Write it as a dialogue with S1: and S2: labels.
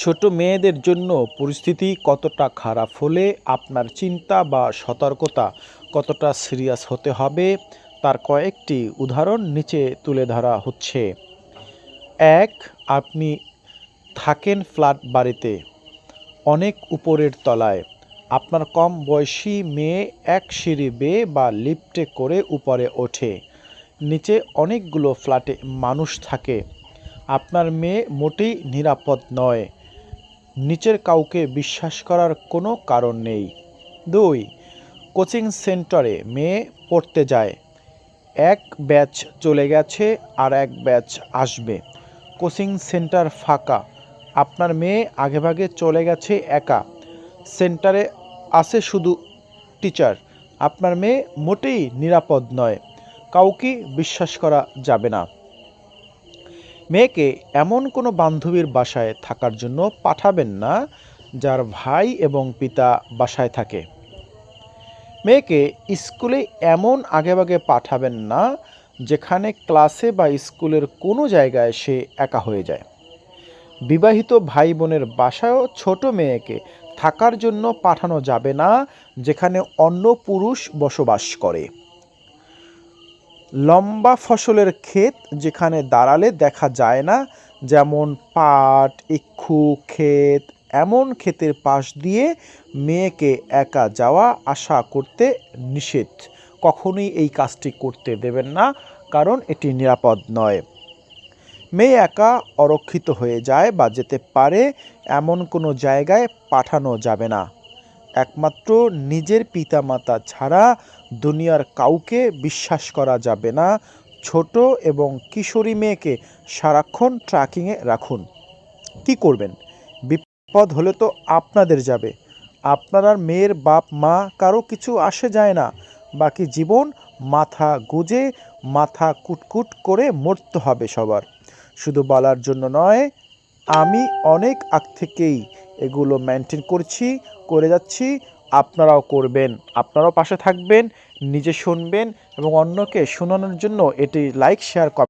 S1: ছোট মেয়েদের জন্য পরিস্থিতি কতটা খারাপ হলে আপনার চিন্তা বা সতর্কতা কতটা সিরিয়াস হতে হবে, তার কয়েকটি উদাহরণ নিচে তুলে ধরা হচ্ছে। এক, আপনি থাকেন ফ্ল্যাট বাড়িতে, অনেক উপরের তলায়। আপনার কম বয়সী মেয়ে এক সিঁড়ি বেয়ে বা লিফটে করে উপরে ওঠে। নিচে অনেকগুলো ফ্ল্যাটে মানুষ থাকে। আপনার মেয়ে মোটেই নিরাপদ নয়। নিচের কাউকে বিশ্বাস করার কোনো কারণ নেই। দুই, কোচিং সেন্টারে মেয়ে পড়তে যায়। এক ব্যাচ চলে গেছে আর এক ব্যাচ আসবে। কোচিং সেন্টার ফাঁকা। আপনার মেয়ে আগেভাগে চলে গেছে একা। সেন্টারে আছে শুধু টিচার। আপনার মেয়ে মোটেই নিরাপদ নয়। কাউকে বিশ্বাস করা যাবে না। মেয়েকে এমন কোনো বান্ধবীর বাসায় থাকার জন্য পাঠাবেন না, যার ভাই এবং পিতা বাসায় থাকে। মেয়েকে স্কুলে এমন আগেভাগে পাঠাবেন না, যেখানে ক্লাসে বা স্কুলের কোনো জায়গায় সে একা হয়ে যায়। বিবাহিত ভাই বোনের বাসায়ও ছোট মেয়েকে থাকার জন্য পাঠানো যাবে না, যেখানে অন্য পুরুষ বসবাস করে। লম্বা ফসলের ক্ষেত যেখানে দাঁড়ালে দেখা যায় না, যেমন পাট, ইক্ষু, ক্ষেত, এমন ক্ষেতের পাশ দিয়ে মেয়েকে একা যাওয়া আশা করতে নিষেধ। কখনোই এই কাজটি করতে দেবেন না, কারণ এটি নিরাপদ নয়। মেয়ে একা অরক্ষিত হয়ে যায় বা যেতে পারে, এমন কোনো জায়গায় পাঠানো যাবে না। একমাত্র নিজের পিতামাতা ছাড়া দুনিয়ার কাউকে বিশ্বাস করা যাবে না। ছোট এবং কিশোরী মেয়েকে সারাক্ষণ ট্র্যাকিংয়ে রাখুন। কি করবেন? বিপদ হলে তো আপনাদের যাবে। আপনার আর মেয়ের বাপ, মা, কারও কিছু আসে যায় না। বাকি জীবন মাথা গুজে, মাথা কুটকুট করে মরতে হবে সবার। শুধু বলার জন্য নয়, আমি অনেক আগ থেকেই এগুলো মেনটেন করছি, করে যাচ্ছি, আপনারাও করবেন, আপনারাও পাশে থাকবেন, নিজে শুনবেন এবং অন্যকে শোনানোর জন্য এটি লাইক শেয়ার